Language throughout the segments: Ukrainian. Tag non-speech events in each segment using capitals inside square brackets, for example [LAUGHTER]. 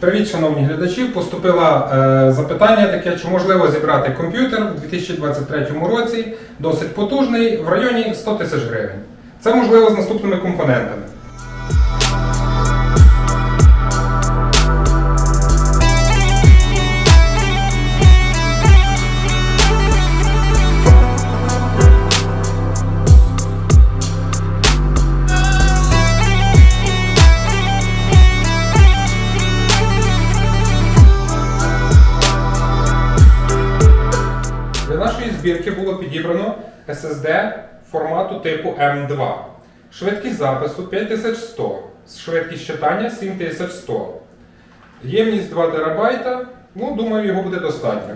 Привіт, шановні глядачі. Поступило е, запитання таке, чи можливо зібрати комп'ютер у 2023 році, досить потужний, в районі 100 тисяч гривень. Це можливо з наступними компонентами. Типу M2. Швидкість запису 5100, швидкість читання 7100. Ємність 2 ТБ, ну, думаю, його буде достатньо.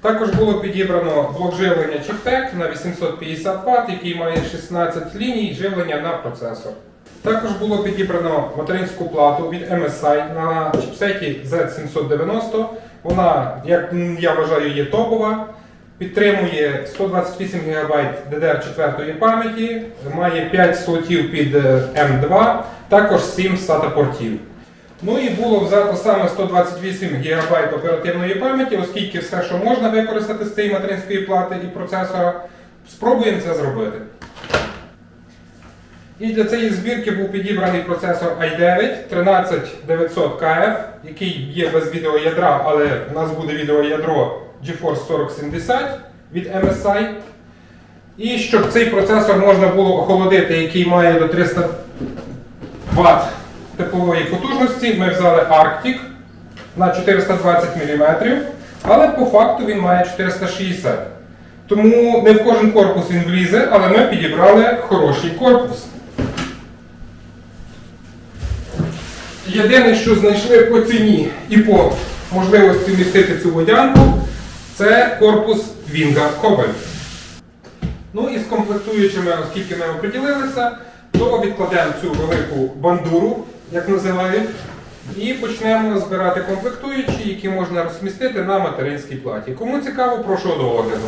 Також було підібрано блок живлення Chiptec на 850 Вт, який має 16 ліній живлення на процесор. Також було підібрано материнську плату від MSI на чіпсеті Z790. Вона, як я вважаю, є топова. Підтримує 128 ГБ DDR4 пам'яті, має 5 слотів під е, M2, також 7 SATA портів. Ну і було взято саме 128 ГБ оперативної пам'яті, оскільки все, що можна використати з цієї материнської плати і процесора, спробуємо це зробити. І для цієї збірки був підібраний процесор i9 13900KF, який є без відеоядра, але в нас буде відеоядро GeForce 4070 від MSI. І щоб цей процесор можна було охолодити, який має до 300 Вт теплової потужності, ми взяли Arctic на 420 мм, але по факту він має 460 Тому не в кожен корпус він влізе, але ми підібрали хороший корпус. Єдине, що знайшли по ціні і по можливості вмістити цю водянку, це корпус Вінга Кобель. Ну і з комплектуючими, оскільки ми оприділилися, то відкладемо цю велику бандуру, як називають, і почнемо збирати комплектуючі, які можна розмістити на материнській платі. Кому цікаво, прошу до огляду.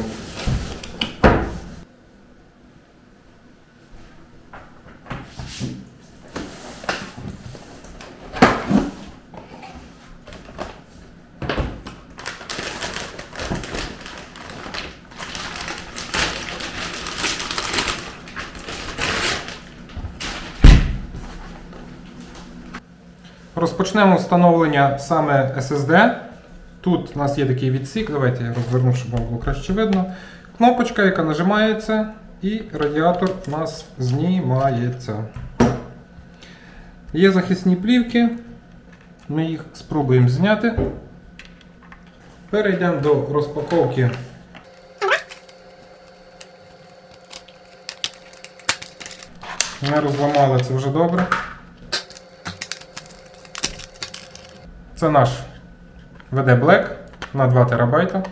Розпочнемо встановлення саме SSD. Тут у нас є такий відсік, давайте я розверну, щоб вам було краще видно. Кнопочка, яка нажимається, і радіатор у нас знімається. Є захисні плівки, ми їх спробуємо зняти. Перейдемо до розпаковки. Не розламали це вже добре. Це наш VD Black на 2 ТБ.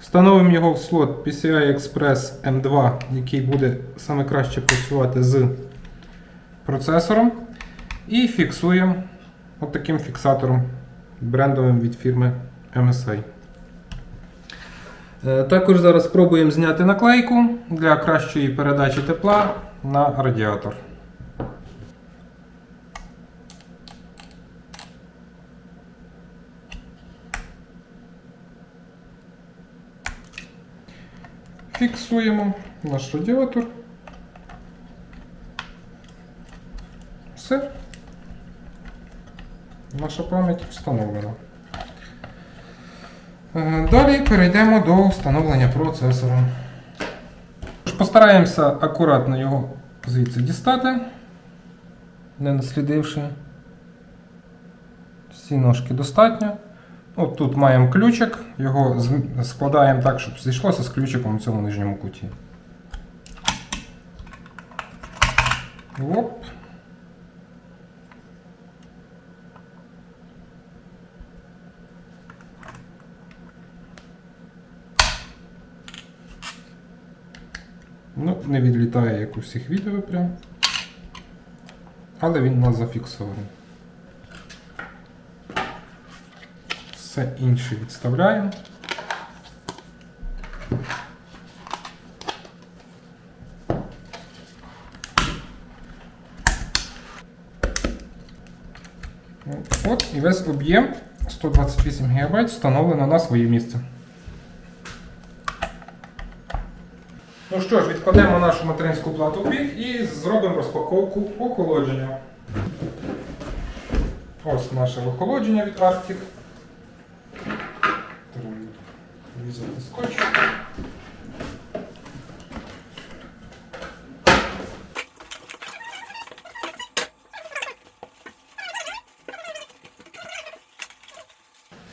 Встановимо його в слот PCI Express M2, який буде саме краще працювати з процесором. І фіксуємо от фіксатором брендовим від фірми MSI. Е, Також зараз спробуємо зняти наклейку для кращої передачі тепла на радіатор. Фіксуємо наш радіатор. Все. Наша пам'ять встановлена. Е, Далі перейдемо до встановлення процесора. Постараємося акуратно його звідси дістати, не наслідивши. Всі ножки достатньо. От тут маємо ключик, його складаємо так, щоб зійшлося з ключиком у цьому нижньому куті. Оп. Ну, не відлітає, як у всіх відео прям. Але він у нас зафіксований. Все інше відставляємо. От і весь об'єм 128 ГБ встановлено на своє місце. Ну що ж, відкладемо нашу материнську плату в бік і зробимо розпаковку охолодження. Ось наше охолодження від Arctic. Треба Візати скотч.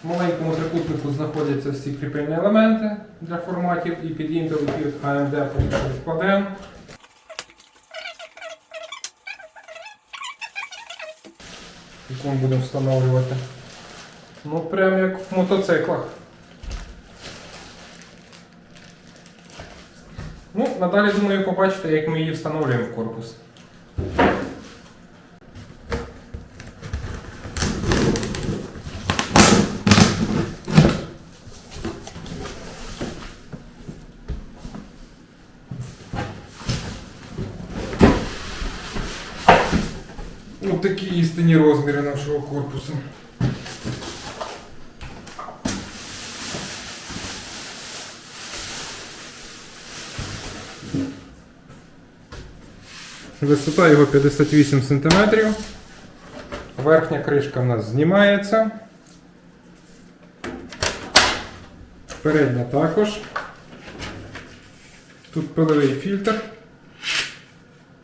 В маленькому трикутнику знаходяться всі кріпильні елементи для форматів і під Intel, і під AMD. Яку ми будемо встановлювати. Ну, прям як в мотоциклах. Ну, надалі, думаю, побачите, як ми її встановлюємо в корпус. Ось такі істинні розміри нашого корпусу. Висота його 58 см. Верхня кришка в нас знімається. Передня також. Тут пиловий фільтр,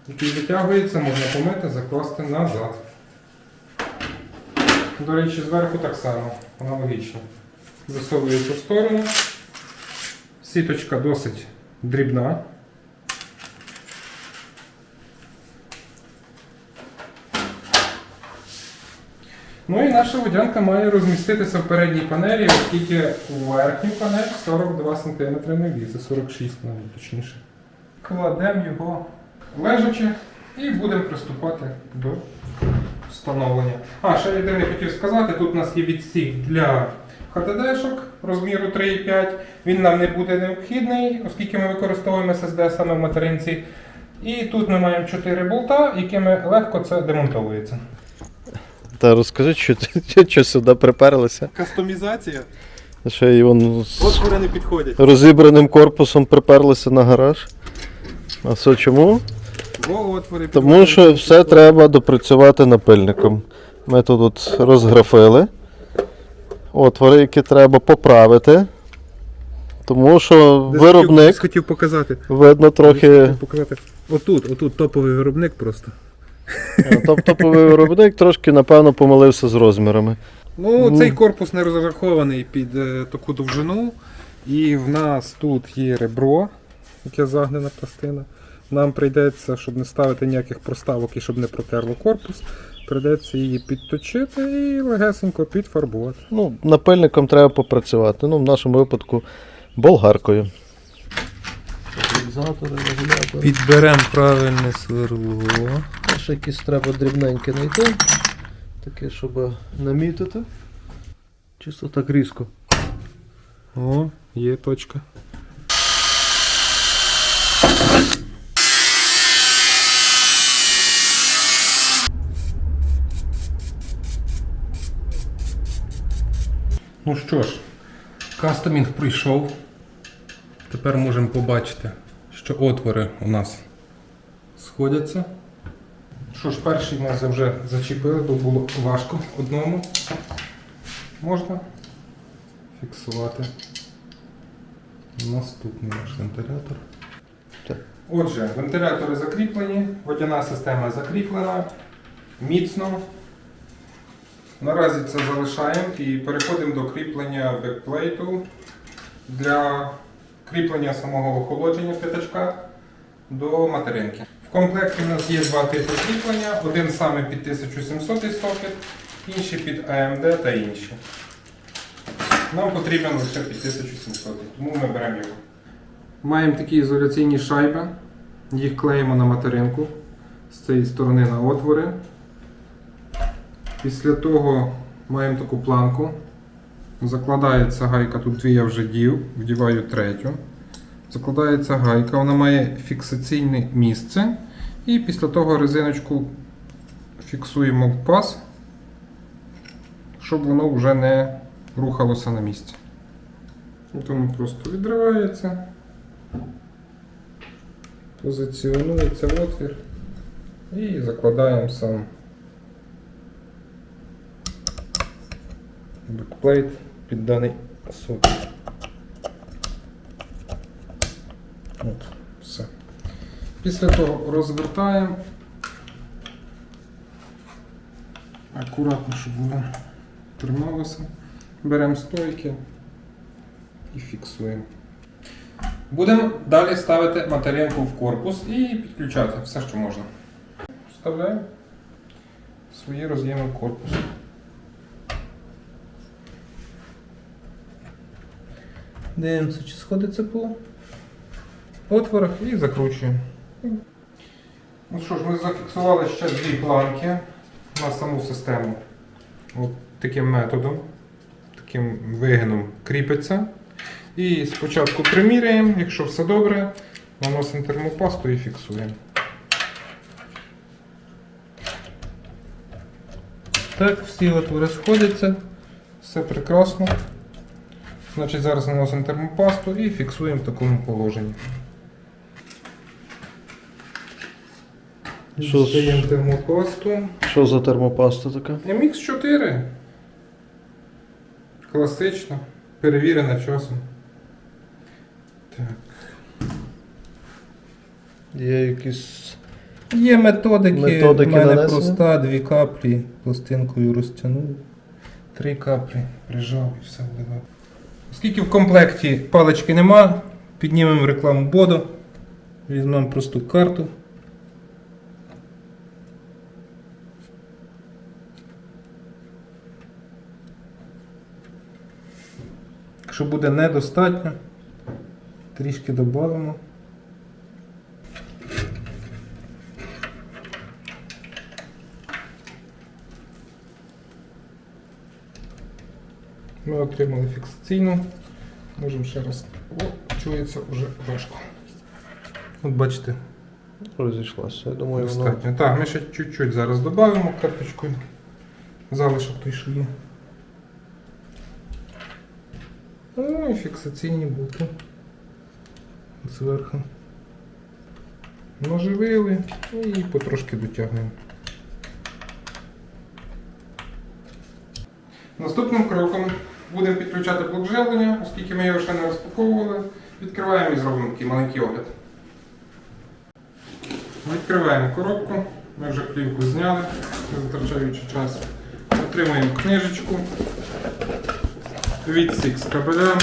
який витягується, можна помити, закласти назад. До речі, зверху так само, аналогічно. Висовується в сторону. Сіточка досить дрібна. Ну і наша водянка має розміститися в передній панелі, оскільки у верхню панель 42 см не влізе, 46 навіть точніше. Кладемо його лежачи і будемо приступати до встановлення. А, ще єдине хотів сказати, тут у нас є відсік для HDD-шок розміру 3,5. Він нам не буде необхідний, оскільки ми використовуємо SSD саме в материнці. І тут ми маємо 4 болта, якими легко це демонтовується. Та розкажи, [LAUGHS] що, що, сюди приперлися. Кастомізація. Ще й вон з Отвори не підходять. розібраним корпусом приперлися на гараж. А все чому? Отвори Тому підходять. що все треба допрацювати напильником. Ми тут от розграфили. Отвори, які треба поправити. Тому що Десь виробник, хотів показати. видно, трохи. Хотів показати. Отут, отут топовий виробник просто. Тобто виробник трошки, напевно, помилився з розмірами. Ну, Ну. цей корпус не розрахований під е, таку довжину. І в нас тут є ребро, яке загнена пластина. Нам прийдеться, щоб не ставити ніяких проставок і щоб не протерло корпус, прийдеться її підточити і легесенько підфарбувати. Ну, напильником треба попрацювати. Ну, в нашому випадку болгаркою. Підберемо правильне сверло. Ще якісь треба дрібненьке знайти. Таке, щоб намітити. Чисто так різко. О, є точка. Ну що ж, кастомінг пройшов. Тепер можемо побачити, що отвори у нас сходяться. Що ж, перший ми вже зачепили, бо було важко одному. Можна фіксувати наступний наш вентилятор. Отже, вентилятори закріплені, водяна система закріплена, міцно. Наразі це залишаємо і переходимо до кріплення бекплейту для кріплення самого охолодження п'ятачка до материнки. Комплекті у нас є два типи кріплення. Один саме під 1700 сокет, інший під AMD та інші. Нам потрібен лише під 1700, тому ми беремо його. Маємо такі ізоляційні шайби. Їх клеїмо на материнку з цієї сторони на отвори. Після того маємо таку планку. Закладається гайка, тут дві я вже дів, вдіваю третю. Закладається гайка, вона має фіксаційне місце. І після того резиночку фіксуємо в паз щоб воно вже не рухалося на місці. Тому просто відривається, позиціонується в отвір і закладаємо сам бекплейт під даний сокет. От, все. Після того розвертаємо. Акуратно, щоб воно трималося. Беремо стойки і фіксуємо. Будемо далі ставити материнку в корпус і підключати все, що можна. Вставляємо свої роз'єми в корпус. Дивимося, чи сходиться по отворах і закручуємо. Ну що ж, ми зафіксували ще дві планки на саму систему. От таким методом, таким вигином кріпиться. І спочатку приміряємо, якщо все добре, наносимо термопасту і фіксуємо. Так, всі отвори сходяться, все прекрасно. Значить, зараз наносимо термопасту і фіксуємо в такому положенні. Що з- Дістаємо термопасту. Що за термопаста така? MX4. Класична, перевірена часом. Так. Є якісь. Є методики. Методики в мене нанесення? проста, дві каплі, пластинкою розтягнув. Три каплі прижав і все буде добре. Оскільки в комплекті палички нема, піднімемо рекламу Бодо, візьмемо просту карту. Якщо буде недостатньо, трішки додамо. Ми отримали фіксаційну. Можемо ще раз. О, чується вже важко. От бачите, Розійшлася. Я думаю, воно. Так, ми ще чуть-чуть зараз додамо карточкою. Залишок той, що є. Ну і фіксаційні булки. Зверху. Наживили і потрошки дотягуємо. Наступним кроком будемо підключати блок живлення, оскільки ми його ще не розпаковували. Відкриваємо і зробимо такий маленький огляд. Відкриваємо коробку. Ми вже плівку зняли, не затрачаючи час. Отримуємо книжечку. Відсік з кабелями,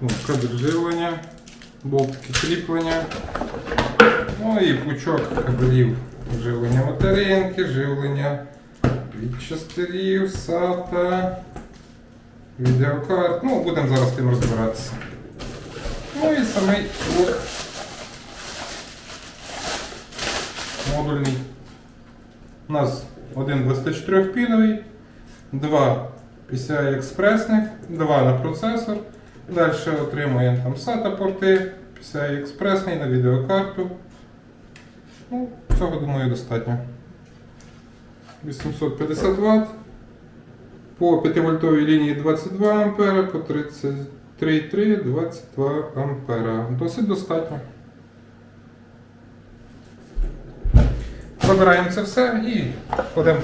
ну, кабель живлення, болтики кріплення. Ну і пучок кабелів живлення материнки, живлення від частерів, SATA, відеокарт. Ну, будемо зараз тим розбиратися. Ну і самий блок модульний. У нас один 24-піновий, два PCI експресних, два на процесор. Далі отримуємо там SATA порти, PCI експресний на відеокарту. Ну, цього думаю достатньо. 850 Вт. По 5 вольтовій лінії 22 А, по 33,3 22 А. Досить достатньо. Забираємо це все і кладемо.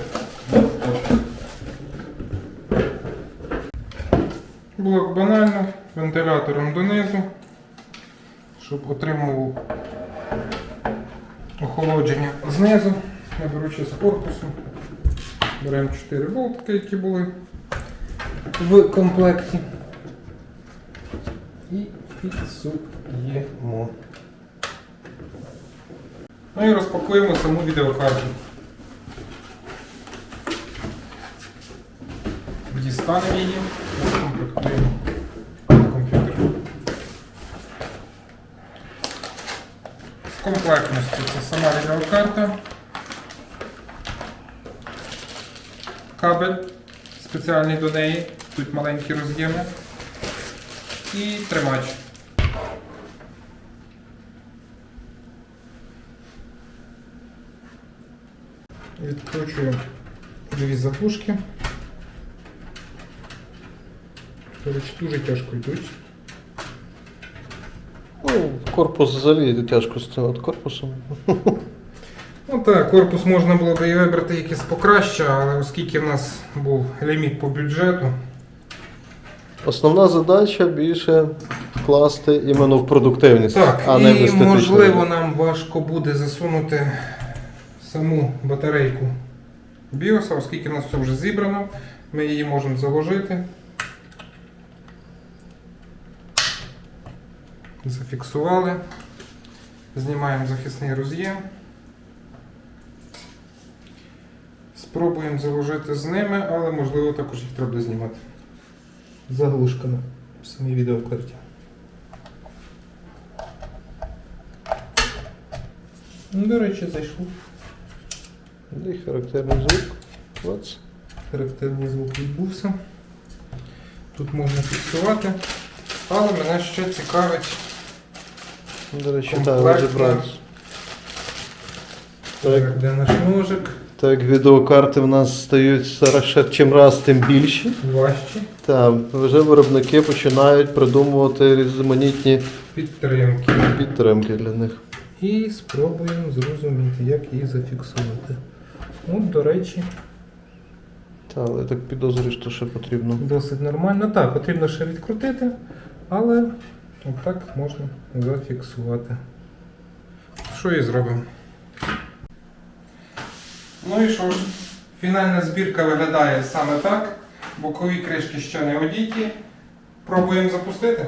Блок банально, вентилятором донизу, щоб отримував охолодження знизу, не беручи з корпусу. Беремо 4 болтики, які були в комплекті. І фіксуємо. Ну і розпакуємо саму відеокарту. Дістанемо її, комп'ютер. З комплектності це сама відеокарта. кабель спеціальний до неї, тут маленькі роз'єми. І тримач. Відкручуємо дві заглушки. Речі, дуже тяжко йдуть. Ну, корпус взагалі тяжко з от корпусом. Ну так, корпус можна було б і вибрати якийсь покраще, але оскільки в нас був ліміт по бюджету, Основна задача більше вкласти іменно в продуктивність, Так, а не в і можливо нам важко буде засунути саму батарейку біоса, оскільки в нас все вже зібрано, ми її можемо заложити. Зафіксували. Знімаємо захисний роз'єм. Спробуємо заложити з ними, але можливо також їх треба знімати. Заглушками в самій відеокарті. Ну, До речі, зайшов. І характерний звук. Клац. Характерний звук відбувся. Тут можна фіксувати. Але мене ще цікавить. До речі, так, розібратися. Так, Де наш ножик, так, відеокарти в нас стають ще чим раз тим більші. важчі, Так, вже виробники починають придумувати різноманітні підтримки. підтримки для них. І спробуємо зрозуміти, як її зафіксувати. От, до речі, Так, але я так підозрюю, що ще потрібно. досить нормально. Так, потрібно ще відкрутити, але отак можна зафіксувати. Що і зробимо. Ну і що ж, фінальна збірка виглядає саме так. Бокові кришки ще не одіті. Пробуємо запустити.